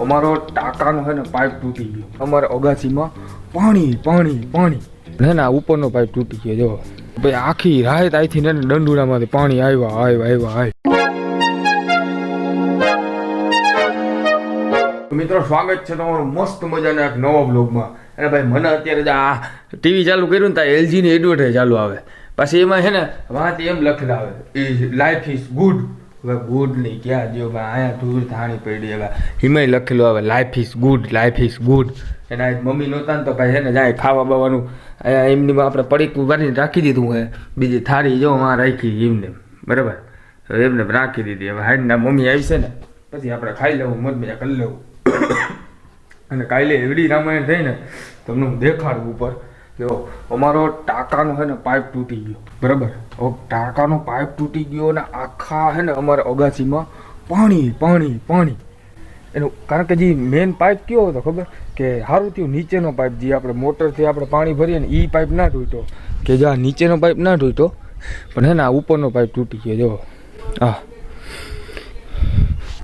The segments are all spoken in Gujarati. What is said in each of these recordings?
અમારો ટાંકાનો છે ને પાઇપ તૂટી ગયો. અમારે અગાસીમાં પાણી પાણી પાણી. ને ના, ઉપરનો પાઇપ તૂટી ગયો, જો. ભાઈ, આખી રાત આઈથી ને દંડુડામાંથી પાણી આવ્યા આવ્યા આવ્યા આવ્યા મિત્રો, સ્વાગત છે તમારું મસ્ત મજાના એક નવા બ્લોગમાં અને ભાઈ, મને અત્યારે આ ટીવી ચાલુ કર્યું ને, ત્યાં એલજીની એડવર્ટાઈઝ ચાલુ આવે. પછી એમાં છે ને વાંચી એમ લખેલા આવે. ઇઝ લાઈફ ઇઝ ગુડ હવે ગુડ નહીં. ક્યાં? જો અહીંયા ધૂળ થાણી પડી હવે એમાંય લખેલું આવે life is good life is good એના મમ્મી નહોતા ને તો ભાઈ છે ને જાય ખાવા બાવાનું. અહીંયા એમની આપણે પડીકું ભરીને રાખી દીધું હે. બીજી થાળી જો માં રાખી એમને. બરાબર? હવે એમને રાખી દીધી. હવે હાઈના મમ્મી આવી છે ને, પછી આપણે ખાઈ લેવું મત મજા કરી લેવું. અને કાલે એવડી રામાયણ થઈ ને તમને હું દેખાડું ઉપર. જો, અમારો ટાંકાનો છે ને પાઇપ તૂટી ગયો. બરાબર? ઓ, ટાંકાનો પાઇપ તૂટી ગયો અને આખા છે ને અમારા અગાસીમાં પાણી પાણી પાણી. એનું કારણ કે જે મેઇન પાઇપ કયો હતો ખબર? કે સારું થયું, નીચેનો પાઇપ જે આપણે મોટરથી આપણે પાણી ભરીએ ને એ પાઇપ ના તૂટ્યો. કે જ્યાં નીચેનો પાઇપ ના તૂટ્યો, પણ હે ને આ ઉપરનો પાઇપ તૂટી ગયો જો હા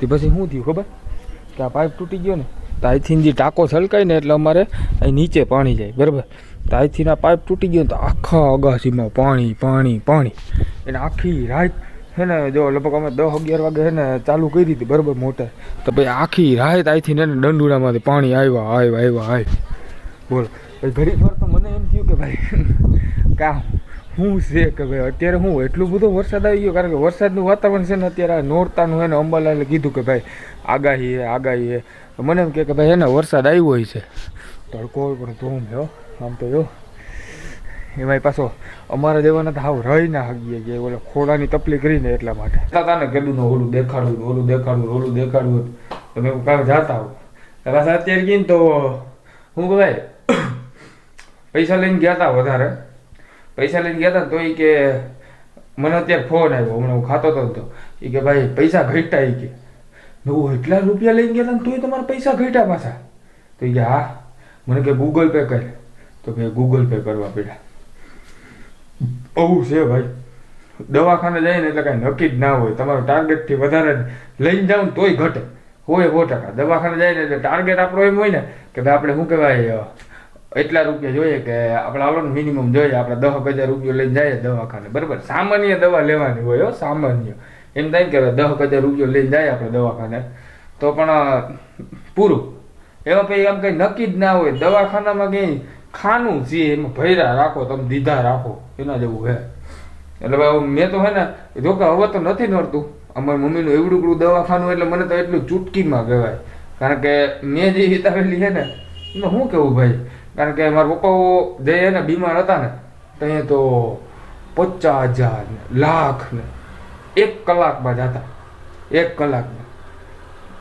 તે પછી શું થયું ખબર? કે આ પાઇપ તૂટી ગયો ને, તો અહીંથી જે ટાંકો છલકાય ને એટલે અમારે અહીં નીચે પાણી જાય, બરાબર? તો અહીંથી આ પાઇપ તૂટી ગયો તો આખા અગાસીમાં પાણી પાણી પાણી. એને આખી રાત હે ને, જો લગભગ અમે દસ અગિયાર વાગે હે ને ચાલુ કરી હતી બરાબર મોટર. તો ભાઈ આખી રાહત આવીથી ને દંડુડામાંથી પાણી આવ્યા આવ્યા આવ્યા આવ્યા બોલો. પછી ઘડીક વાર તો મને એમ થયું કે ભાઈ, કા શું છે કે ભાઈ? અત્યારે હું એટલું બધો વરસાદ આવી ગયો, કારણ કે વરસાદનું વાતાવરણ છે ને અત્યારે નોરતાનું એને અંબાલાલે કીધું કે ભાઈ, આગાહી હે આગાહી હે. મને એમ કે ભાઈ એને વરસાદ આવ્યો હોય છે તડકો પણ ધૂમ થયો હો. આમ તો જો. એમાંય પાછો અમારા જેવાના તો હાવ રહી ના હગીએ કે ઓલો ખોડાની તકલીફ કરીને એટલા માટે. કીધું ને ઓલું દેખાડવું ઓલું દેખાડવું ઓલું દેખાડવું તો મેં કાંઈ જાતા હો પાછા અત્યારે કીને તો હું ભાઈ પૈસા લઈને ગયા હતા વધારે. પૈસા લઈને ગયા હતા તો એ કે મને અત્યારે ફોન આવ્યો, હમણાં હું ખાતો હતો એ કે ભાઈ પૈસા ઘટ્યા એ કે. હું એટલા રૂપિયા લઈને ગયા હતા તોય તમારા પૈસા ઘટ્યા પાછા. તો એ કે, હા. મને કે ગૂગલ પે કરે. તો કે ગૂગલ પે કરવા પડ્યા. બહુ છે ભાઈ. દવાખાને જાય ને એટલે કાંઈ નક્કી જ ના હોય. તમારો ટાર્ગેટથી વધારે લઈને જાઉં તોય ઘટે. હોય સો ટકા. દવાખાને જાય ને એટલે ટાર્ગેટ આપણો એમ હોય ને કે ભાઈ આપણે શું કહેવાય એટલા રૂપિયા જોઈએ કે આપણે આવડો મિનિમમ જોઈએ. આપણે દસ હજાર રૂપિયા લઈને જઈએ દવાખાને. બરાબર? સામાન્ય દવા લેવાની હોય સામાન્ય. એમ થાય કે દસ હજાર રૂપિયા લઈને જાય આપણે દવાખાને. તો પણ પૂરું. એમાં પછી આમ કંઈ નક્કી જ ના હોય. દવાખાનામાં કંઈ ખાનું જે એમાં ભૈરા રાખો, તમે દીધા રાખો, એના જેવું હે એટલે ભાઈ મેં તો હે ને, જો કે હવે તો નથી નડતું. અમારી મમ્મીનું એવડું દવાખાનું એટલે મને તો એટલું ચૂટકીમાં કહેવાય. કારણ કે મેં જે હિતાવેલી છે ને, એમાં શું કેવું ભાઈ? કારણ કે મારા પપ્પાઓ જે હે ને, બીમાર હતા ને ત્યાં તો પચાસ હજાર ને, લાખ ને, એક કલાકમાં જતા એક કલાકમાં.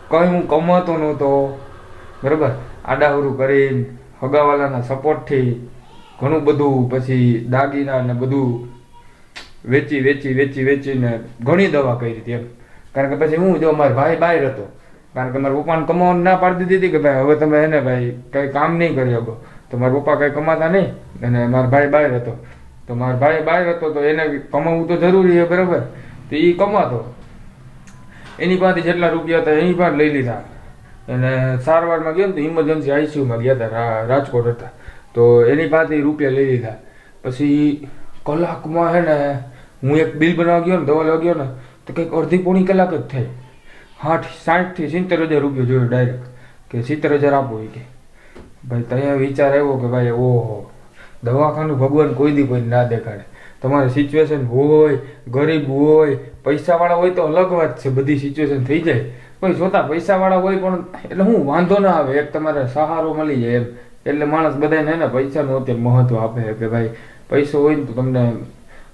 કંઈ હું કમાતો નહોતો. બરાબર? આડાવરું કરીને હગાવાલાના સપોર્ટથી ઘણું બધું પછી દાગીના ને બધું વેચી વેચી વેચી, વેચીને ઘણી દવા કરી હતી એમ. કારણ કે પછી હું જો મારો ભાઈ બહાર હતો, કારણ કે મારા પપ્પાને કમાવાનું ના પાડી દીધી હતી કે ભાઈ હવે તમે એને ભાઈ કંઈ કામ નહીં કરી શકો. તો મારા પપ્પા કંઈ કમાતા નહીં અને મારો ભાઈ બહાર હતો. તો મારો ભાઈ બહાર હતો તો એને કમાવવું તો જરૂરી છે બરાબર? તો એ કમાતો. એની પાસે જેટલા રૂપિયા હતા એની પાસે લઈ લીધા. અને સારવારમાં ગયો ને તો ઇમરજન્સી આઈસીયુમાં ગયા હતા રાજકોટ હતા. તો એની પાસે રૂપિયા લઈ લીધા. પછી કલાકમાં હે ને હું એક બિલ બનાવવા ગયો ને, દવા લેવા ગયો ને, તો કંઈક અડધી પોણી કલાક જ થઈ. સાઠ સાઠથી સિત્તેર હજાર રૂપિયા જોયો ડાયરેક્ટ કે સિત્તેર હજાર આપો કે. ભાઈ ત્યાં વિચાર આવ્યો કે ભાઈ, ઓહો, દવાખાનું ભગવાન કોઈ દી કોઈ ના દેખાડે. તમારે સિચ્યુએશન હોય, ગરીબ હોય, પૈસાવાળા હોય તો અલગ વાત છે, બધી સિચ્યુએશન થઈ જાય. કોઈ જોતા પૈસાવાળા હોય પણ એટલે હું વાંધો ના આવે. એક તમારે સહારો મળી જાય એમ. એટલે માણસ બધાને ને પૈસાનું અત્યારે મહત્વ આપે કે ભાઈ પૈસો હોય ને તો તમને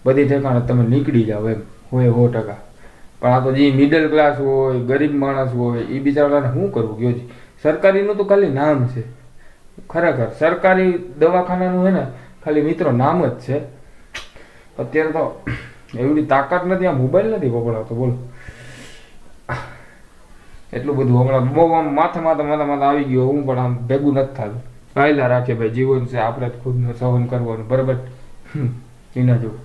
બધી ઠેકાણે તમે નીકળી જાઓ એમ. હોય સો ટકા. પણ આ તો જે મિડલ ક્લાસ હોય, ગરીબ માણસ હોય એ બિચારાને શું કરવું કયો છે સરકારીનું તો ખાલી નામ છે. ખરેખર સરકારી દવાખાનાનું છે ને ખાલી મિત્રો નામ જ છે. અત્યારે તો એવી તાકાત નથી, આ મોબાઈલ નથી પકડાતો બોલો. એટલું બધું હમણાં બહુ આમ માથે માથે માથા માથા આવી ગયો, હું પણ આમ ભેગું નથી થતું. પહેલા રાખે ભાઈ, જીવન છે, આપણે જ ખુદનું સહન કરવાનું, બરાબર? એના જેવું.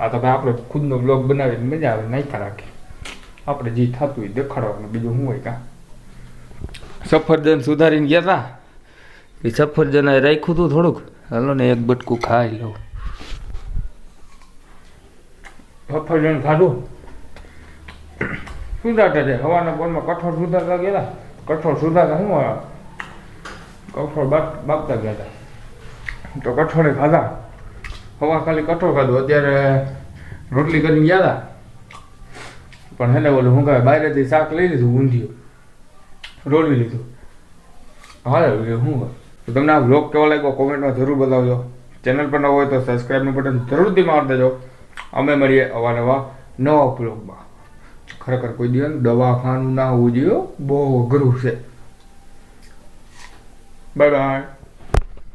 આ તો ભાઈ આપણે ખુદનો બ્લોગ બનાવીને મજા આવે નાખ્યા રાખે. આપણે જે થતું હોય દેખાડવાનું, બીજું શું હોય કાં? સફરજન સુધારીને ગયા હતા એ સફરજન રાખ્યું હતું થોડુંક? હાલો ને એક બટકું ખાઈ લઉં. સફરજન ખાધું? સુધારતા છે હવાના પોરમાં કઠોળ સુધારતા ગયા કઠોળ સુધારતા શું? કઠોળ બાપ, બાપતા ગયા હતા. તો કઠોળે ખાધા. હવા ખાલી કઠોળ ખાધું. અત્યારે રોટલી કરીને ગયા હતા. પણ હેને બોલું હું કહે બહારેથી શાક લઈ લીધું, ઊંધિયું. રોડવી લીધું. હાલે હું તો તમને આ બ્લોગ કેવો લાગ્યો? કોમેન્ટમાં જરૂર બતાવજો. ચેનલ પર ન હોય તો સબસ્ક્રાઈબનું બટન જરૂરથી મારી દેજો. અમે મળીએ અવારનવા નવા બ્લોગમાં ખરેખર કોઈ દિવસ દવાખાનું ના હોવું જોઈએ બહુ અઘરું છે. Bye bye